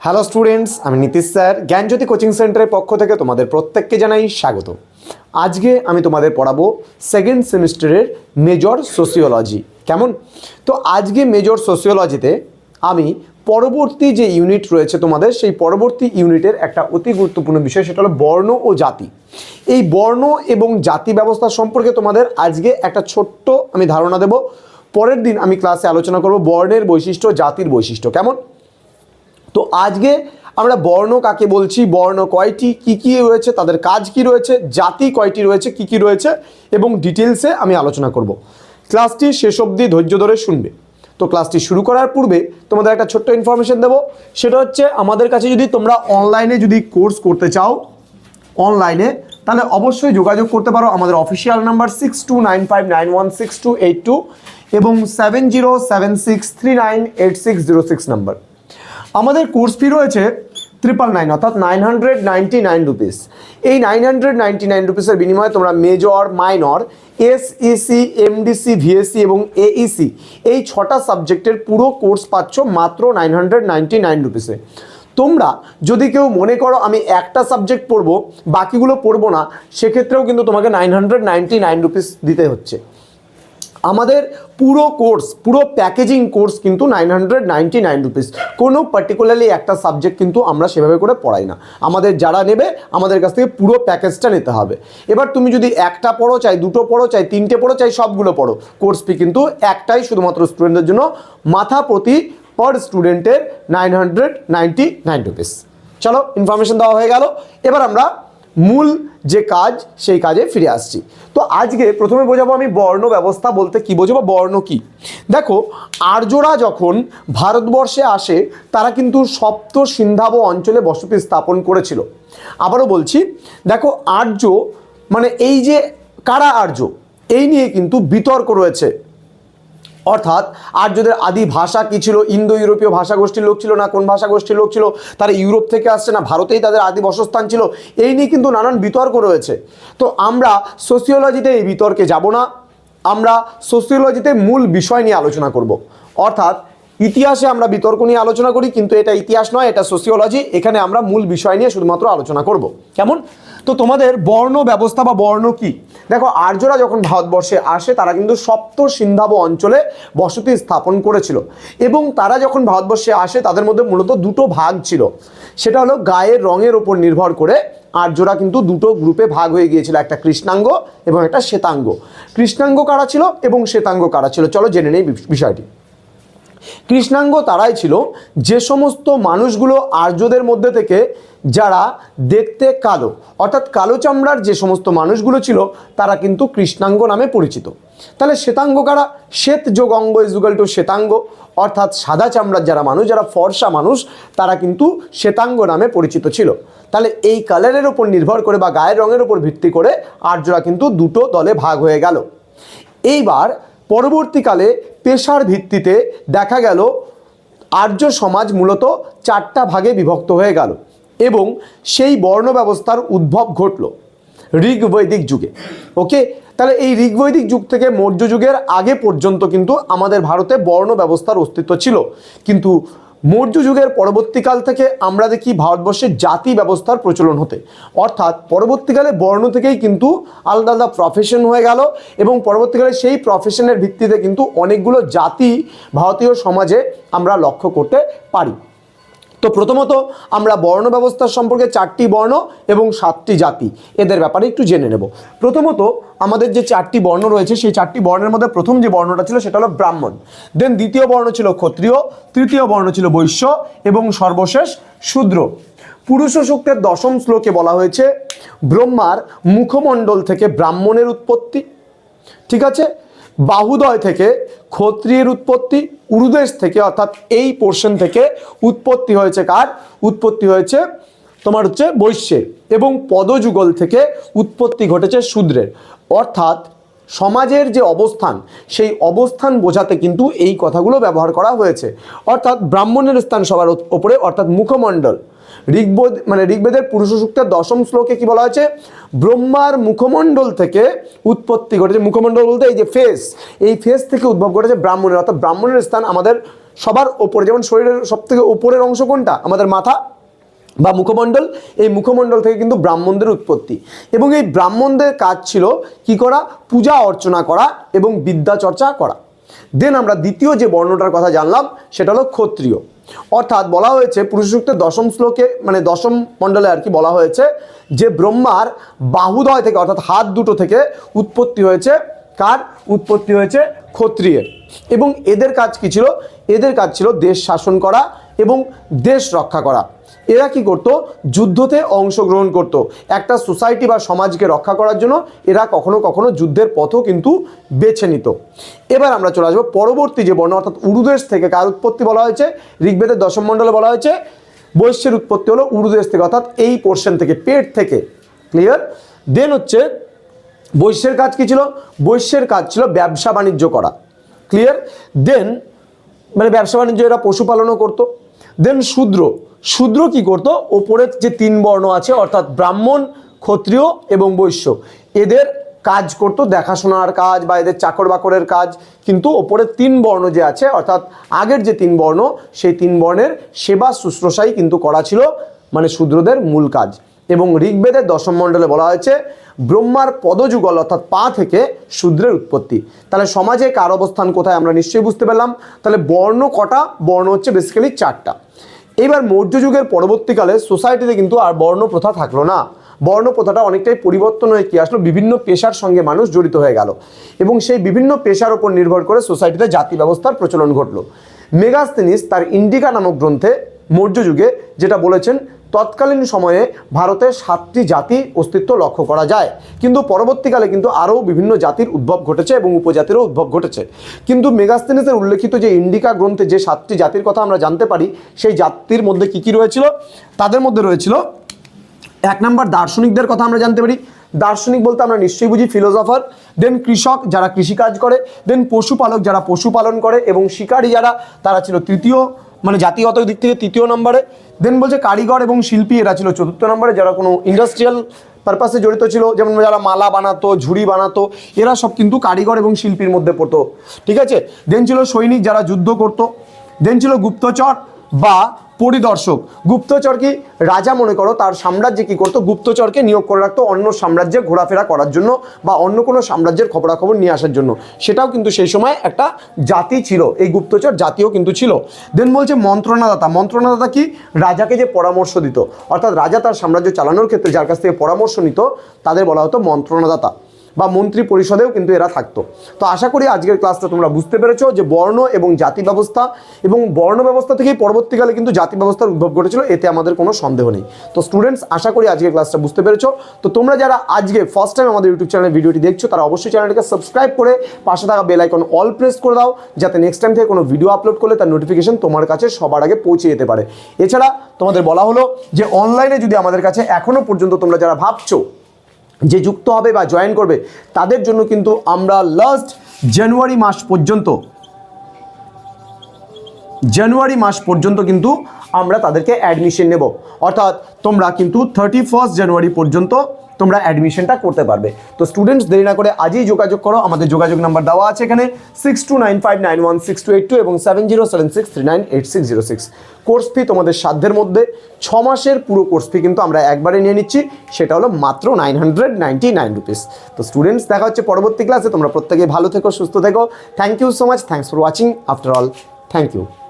Hello students আমি Nitish sir জ্ঞানজ্যোতি coaching সেন্টারের পক্ষ থেকে তোমাদের প্রত্যেককে জানাই স্বাগত। আজকে আমি তোমাদের পড়াবো সেকেন্ড সেমিস্টারের মেজর সোসিওলজি কেমন? তো আজকে মেজর সোসিওলজিতে আমি পরবর্তী যে ইউনিট রয়েছে তোমাদের, সেই পরবর্তী ইউনিটের একটা অতি গুরুত্বপূর্ণ বিষয়, সেটা হলো বর্ণ ও জাতি। এই বর্ণ এবং জাতি ব্যবস্থা সম্পর্কে তোমাদের আজকে একটা ছোট্ট আমি ধারণা দেব। পরের দিন আমি ক্লাসে আলোচনা করব বর্ণের বৈশিষ্ট্য, জাতির বৈশিষ্ট্য। কেমন? তো আজকে আমরা বর্ণ কাকে বলছি, বর্ণ কয়টি, কি কি রয়েছে, তাদের কাজ কি রয়েছে, জাতি কয়টি রয়েছে, কি কি রয়েছে, এবং ডিটেলসে আমি আলোচনা করব। ক্লাসটি শেষ অবধি ধৈর্য ধরে শুনবে। তো ক্লাসটি শুরু করার পূর্বে তোমাদের একটা ছোট্ট ইনফরমেশন দেবো। সেটা হচ্ছে, আমাদের কাছে যদি তোমরা অনলাইনে যদি কোর্স করতে চাও অনলাইনে তাহলে অবশ্যই যোগাযোগ করতে পারো আমাদের official number six two nine five nine one six two eight two এবং seven zero seven six three nine eight six zero six number আমাদের কোর্স ফি রয়েছে ট্রিপল নাইন অর্থাৎ nine hundred ninety nine rupees এই nine hundred ninety nine রুপিসের বিনিময়ে তোমরা major minor SEC MDC VSC এবং AEC এই ছটা সাবজেক্টের পুরো কোর্স পাচ্ছ মাত্র নাইন হান্ড্রেড নাইনটি নাইন রুপিসে তোমরা যদি কেউ মনে করো আমি একটা সাবজেক্ট পড়ব, বাকিগুলো পড়ব না, সেক্ষেত্রেও কিন্তু তোমাকে nine hundred ninety nine rupees দিতে হচ্ছে। আমাদের পুরো কোর্স, পুরো প্যাকেজিং কোর্স কিন্তু nine hundred ninety nine rupees. কোনো পার্টিকুলারলি একটা সাবজেক্ট কিন্তু আমরা সেভাবে করে পড়াই না। আমাদের যারা নেবে, আমাদের কাছ থেকে পুরো প্যাকেজটা নিতে হবে। এবার তুমি যদি একটা পড়ো, চাই দুটো পড়ো, চাই তিনটে পড়ো, চাই সবগুলো পড়ো কোর্স ফি কিন্তু একটাই শুধুমাত্র স্টুডেন্টদের জন্য মাথা প্রতি পার স্টুডেন্টের nine hundred ninety nine rupees. চলো ইনফরমেশন দেওয়া হয়ে গেল। এবার আমরা মূল যে কাজ, সেই কাজে ফিরে আসছি। তো আজকে প্রথমে বোঝাবো আমি বর্ণ ব্যবস্থা বলতে কি বোঝাবো, বর্ণ কি? দেখো, আর্যরা যখন ভারতবর্ষে আসে, তারা কিন্তু সপ্ত সিন্ধাব অঞ্চলে বসতি স্থাপন করেছিল। আবারও বলছি, দেখো, আর্য মানে এই যে, কারা আর্য? এই নিয়ে কিন্তু বিতর্ক রয়েছে। অর্থাৎ আর্যদের আদি ভাষা কী ছিল? ইন্দো ইউরোপীয় ভাষা গোষ্ঠীর লোক ছিল না? কোন ভাষা গোষ্ঠীর লোক ছিল? তারা ইউরোপ থেকে আসছে না? ভারতেই তাদের আদি বসস্থান ছিল। এই নিয়ে কিন্তু নানান বিতর্ক রয়েছে। তো আমরা সোসিওলজিতে এই বিতর্কে যাব না। আমরা সোসিওলজিতে মূল বিষয় নিয়ে আলোচনা করব। অর্থাৎ ইতিহাসে আমরা বিতর্ক নিয়ে আলোচনা করি, কিন্তু এটা ইতিহাস নয়, এটা সোসিওলজি এখানে আমরা মূল বিষয় নিয়ে শুধুমাত্র আলোচনা করব। কেমন? তো তোমাদের বর্ণ ব্যবস্থা বা বর্ণ কি? দেখো, আর্যরা যখন ভারতবর্ষে আসে, তারা কিন্তু সপ্ত সিন্ধাব অঞ্চলে বসতি স্থাপন করেছিল। এবং তারা যখন ভারতবর্ষে আসে, তাদের মধ্যে মূলত দুটো ভাগ ছিল। সেটা হলো গায়ের রঙের ওপর নির্ভর করে আর্যরা কিন্তু দুটো গ্রুপে ভাগ হয়ে গিয়েছিল, একটা কৃষ্ণাঙ্গ এবং একটা শ্বেতাঙ্গ। কৃষ্ণাঙ্গ কারা ছিল এবং শ্বেতাঙ্গ কারা ছিল? চলো জেনে নেই বিষ- বিষয়টি। কৃষ্ণাঙ্গ তারাই ছিল যে সমস্ত মানুষগুলো আর্যদের মধ্যে থেকে যারা দেখতে কালো, অর্থাৎ কালো চামড়ার যে সমস্ত মানুষগুলো ছিল, তারা কিন্তু কৃষ্ণাঙ্গ নামে পরিচিত। তাহলে শ্বেতাঙ্গ কারা? শ্বেত যোগ অঙ্গ ইজুগাল টু শ্বেতাঙ্গ, অর্থাৎ সাদা চামড়ার যারা মানুষ, যারা ফর্সা মানুষ, তারা কিন্তু শ্বেতাঙ্গ নামে পরিচিত ছিল। তাহলে এই কালারের ওপর নির্ভর করে বা গায়ের রঙের ওপর ভিত্তি করে আর্যরা কিন্তু দুটো দলে ভাগ হয়ে গেল। এইবার পরবর্তীকালে পেশার ভিত্তিতে দেখা গেল আর্য সমাজ মূলত চারটা ভাগে বিভক্ত হয়ে গেল এবং সেই বর্ণ ব্যবস্থার উদ্ভব ঘটল ঋগ্বৈদিক যুগে। ওকে তাহলে এই ঋগ্বৈদিক যুগ থেকে মৌর্য যুগের আগে পর্যন্ত কিন্তু আমাদের ভারতে বর্ণ ব্যবস্থার অস্তিত্ব ছিল। কিন্তু মৌর্য যুগের পরবর্তীকাল থেকে আমরা দেখি ভারতবর্ষে জাতি ব্যবস্থার প্রচলন হতে। অর্থাৎ পরবর্তীকালে বর্ণ থেকেই কিন্তু আলাদা আলাদা প্রফেশন হয়ে গেল এবং পরবর্তীকালে সেই প্রফেশনের ভিত্তিতে কিন্তু অনেকগুলো জাতি ভারতীয় সমাজে আমরা লক্ষ্য করতে পারি। তো প্রথমত আমরা বর্ণ ব্যবস্থার সম্পর্কে চারটি বর্ণ এবং সাতটি জাতি। এদের ব্যাপারে একটু জেনে নেব। প্রথমত আমাদের যে চারটি বর্ণ রয়েছে, সেই চারটি বর্ণের মধ্যে প্রথম যে বর্ণটা ছিল সেটা হলো ব্রাহ্মণ। দেন দ্বিতীয় বর্ণ ছিল ক্ষত্রিয়, তৃতীয় বর্ণ ছিল বৈশ্য এবং সর্বশেষ শূদ্র। পুরুষ সূক্তের দশম শ্লোকে বলা হয়েছে, ব্রহ্মার মুখমণ্ডল থেকে ব্রাহ্মণের উৎপত্তি। ঠিক আছে? বাহুদয় থেকে ক্ষত্রিয়ের উৎপত্তি, উরুদেশ থেকে, অর্থাৎ এই পোর্শন থেকে উৎপত্তি হয়েছে কার? উৎপত্তি হয়েছে তোমার হচ্ছে বৈশ্যের এবং পদযুগল থেকে উৎপত্তি ঘটেছে শূদ্রের। অর্থাৎ সমাজের যে অবস্থান, সেই অবস্থান বোঝাতে কিন্তু এই কথাগুলো ব্যবহার করা হয়েছে। অর্থাৎ ব্রাহ্মণের স্থান সবার ওপরে, অর্থাৎ মুখমণ্ডল। ঋগ্বেদ মানে ঋগ্বেদের পুরুষ সূক্তের দশম শ্লোকে কি বলা হয়েছে? ব্রহ্মার মুখমণ্ডল থেকে উৎপত্তি ঘটেছে। মুখমণ্ডল বলতে এই যে ফেস এই ফেস থেকে উদ্ভব ঘটেছে ব্রাহ্মণের। অর্থাৎ ব্রাহ্মণের স্থান আমাদের সবার ওপরে, যেমন শরীরের সব থেকে উপরের অংশ কোনটা? আমাদের মাথা বা মুখমণ্ডল, এই মুখমণ্ডল থেকে কিন্তু ব্রাহ্মণদের উৎপত্তি। এবং এই ব্রাহ্মণদের কাজ ছিল কি করা? পূজা অর্চনা করা এবং বিদ্যা চর্চা করা। দেন আমরা দ্বিতীয় যে বর্ণটার কথা জানলাম, সেটা হলো ক্ষত্রিয়। অর্থাৎ বলা হয়েছে পুরুষসূক্তের দশম শ্লোকে মানে দশম মণ্ডলে আর কি বলা হয়েছে, যে ব্রহ্মার বাহুদয় থেকে, অর্থাৎ হাত দুটো থেকে উৎপত্তি হয়েছে, কার? উৎপত্তি হয়েছে ক্ষত্রিয়ের। এবং এদের কাজ কি ছিল? এদের কাজ ছিল দেশ শাসন করা এবং দেশ রক্ষা করা। এরা কি করত? যুদ্ধতে অংশগ্রহণ করত। একটা সোসাইটি বা সমাজকে রক্ষা করার জন্য এরা কখনো কখনো যুদ্ধের পথও কিন্তু বেছে নিত। এবার আমরা চলে আসব পরবর্তী যে বর্ণ, অর্থাৎ উরুদেশ থেকে কার উৎপত্তি বলা হয়েছে? ঋগ্বেদের দশম মণ্ডলে বলা হয়েছে। বৈশ্যের উৎপত্তি হলো উরুদেশ থেকে, অর্থাৎ এই পোর্শন থেকে, পেট থেকে। ক্লিয়ার দেন হচ্ছে বৈশ্যের কাজ কি ছিল? বৈশ্যের কাজ ছিল ব্যবসা বাণিজ্য করা। ক্লিয়ার দেন মানে ব্যবসা বাণিজ্য এরা পশুপালনও করতো। দেন শূদ্র। শূদ্র কি করতো? ওপরের যে তিন বর্ণ আছে, অর্থাৎ ব্রাহ্মণ, ক্ষত্রিয় এবং বৈশ্য, এদের কাজ করতো দেখাশোনার কাজ বা এদের চাকর বাকরের কাজ। কিন্তু ওপরের তিন বর্ণ যে আছে, অর্থাৎ আগের যে তিন বর্ণ, সেই তিন বর্ণের সেবা শুশ্রূষাই কিন্তু করা ছিল মানে শূদ্রদের মূল কাজ। এবং ঋগ্বেদের দশম মণ্ডলে বলা হয়েছে, ব্রহ্মার পদযুগল অর্থাৎ পা থেকে শূদ্রের উৎপত্তি। তাহলে সমাজে কার অবস্থান কোথায় আমরা নিশ্চয়ই বুঝতে পারলাম তাহলে বর্ণ কটা? বর্ণ হচ্ছে বেসিক্যালি চারটা। এবার মৌর্য যুগের পরবর্তীকালে সোসাইটিতে কিন্তু আর বর্ণ প্রথা থাকল না। বর্ণ প্রথাটা অনেকটাই পরিবর্তন হয়ে কি আসলো? বিভিন্ন পেশার সঙ্গে মানুষ জড়িত হয়ে গেল। এবং সেই বিভিন্ন পেশার উপর নির্ভর করে সোসাইটিতে জাতি ব্যবস্থার প্রচলন ঘটলো। মেগাস্তিনিস তার ইন্ডিকা নামক গ্রন্থে মৌর্য যুগে যেটা বলেছেন তৎকালীন সময়ে ভারতে সাতটি জাতি অস্তিত্ব লক্ষ্য করা যায়। কিন্তু পরবর্তীকালে কিন্তু আরও বিভিন্ন জাতির উদ্ভব ঘটেছে এবং উপজাতিরও উদ্ভব ঘটেছে। কিন্তু মেগাস্তিনিসের উল্লেখিত যে ইন্ডিকা গ্রন্থে যে সাতটি জাতির কথা আমরা জানতে পারি, সেই জাতির মধ্যে কি কি রয়েছিল? তাদের মধ্যে রয়েছিল এক নম্বর দার্শনিকদের কথা আমরা জানতে পারি। দার্শনিক বলতে আমরা নিশ্চয়ই বুঝি ফিলোসফার, দেন কৃষক যারা কৃষিকাজ করে, দেন পশুপালক যারা পশুপালন করে এবং শিকারী যারা, তারা ছিল তৃতীয় মানে জাতিগত দিক থেকে তৃতীয় নম্বরে দেন বলছে কারিগর এবং শিল্পী এরা ছিল চতুর্থ নম্বরে, যারা কোনো ইন্ডাস্ট্রিয়াল পারপাসে জড়িত ছিল, যেমন যারা মালা বানাতো, ঝুড়ি বানাতো, এরা সব কিন্তু কারিগর এবং শিল্পীর মধ্যে পড়তো। ঠিক আছে? দেন ছিল সৈনিক যারা যুদ্ধ করতো দেন ছিল গুপ্তচর বা পরিদর্শক। গুপ্তচর কি রাজা মনে করো, তার সাম্রাজ্যে কি করতো? গুপ্তচরকে নিয়োগ করে রাখতো অন্য সাম্রাজ্যে ঘোরাফেরা করার জন্য বা অন্য কোনো সাম্রাজ্যের খবরাখবর নিয়ে আসার জন্য। সেটাও কিন্তু সেই সময় একটা জাতি ছিল। এই গুপ্তচর জাতিও কিন্তু ছিল। দেন বলছে মন্ত্রণাদাতা। মন্ত্রণাদাতা কি? রাজাকে যে পরামর্শ দিত। অর্থাৎ রাজা তার সাম্রাজ্য চালানোর ক্ষেত্রে যার কাছ থেকে পরামর্শ নিত, তাদের বলা হতো মন্ত্রণাদাতা। বা মন্ত্রী পরিষদেও কিন্তু এরা থাকতো। তো আশা করি আজকের ক্লাসটা তোমরা বুঝতে পেরেছ যে বর্ণ এবং জাতি ব্যবস্থা এবং বর্ণ ব্যবস্থা থেকেই পরবর্তীকালে কিন্তু জাতি ব্যবস্থার উদ্ভব ঘটেছিল, এতে আমাদের কোনো সন্দেহ নেই। তো স্টুডেন্টস আশা করি আজকের ক্লাসটা বুঝতে পেরেছ। তো তোমরা যারা আজকে ফার্স্ট টাইম আমাদের ইউটিউব চ্যানেলে ভিডিওটি দেখছ, তারা অবশ্যই চ্যানেলটিকে সাবস্ক্রাইব করে পাশে থাকা বেল আইকন অল প্রেস করে দাও, যাতে নেক্সট টাইম থেকে কোনো ভিডিও আপলোড করলে তার নোটিফিকেশন তোমার কাছে সবার আগে পৌঁছে যেতে পারে। এছাড়া তোমাদের বলা হলো যে অনলাইনে যদি আমাদের কাছে এখনও পর্যন্ত তোমরা যারা ভাবছ যে যুক্ত হবে বা জয়েন করবে, তাদের জন্য কিন্তু আমরা লাস্ট জানুয়ারি মাস পর্যন্ত জানুয়ারি মাস পর্যন্ত কিন্তু আমরা তাদেরকে অ্যাডমিশন নেব। অর্থাৎ তোমরা কিন্তু থার্টি ফার্স্ট জানুয়ারি পর্যন্ত তোমরা অ্যাডমিশনটা করতে পারবে। তো স্টুডেন্টস দেরি না করে আজই যোগাযোগ করো। আমাদের যোগাযোগ নাম্বার দেওয়া আছে এখানে six two nine five nine one six two eight two এবং seven zero seven six three nine eight six zero six course fee তোমাদের সাধ্যের মধ্যে ছ মাসের পুরো কোর্স ফি কিন্তু আমরা একবারে নিয়ে নিচ্ছি। সেটা হলো মাত্র nine hundred ninety nine rupees তো স্টুডেন্টস দেখা হচ্ছে পরবর্তী ক্লাসে তোমরা প্রত্যেকে ভালো থেকো, সুস্থ থেকো। Thank you so much thanks for watching after all thank you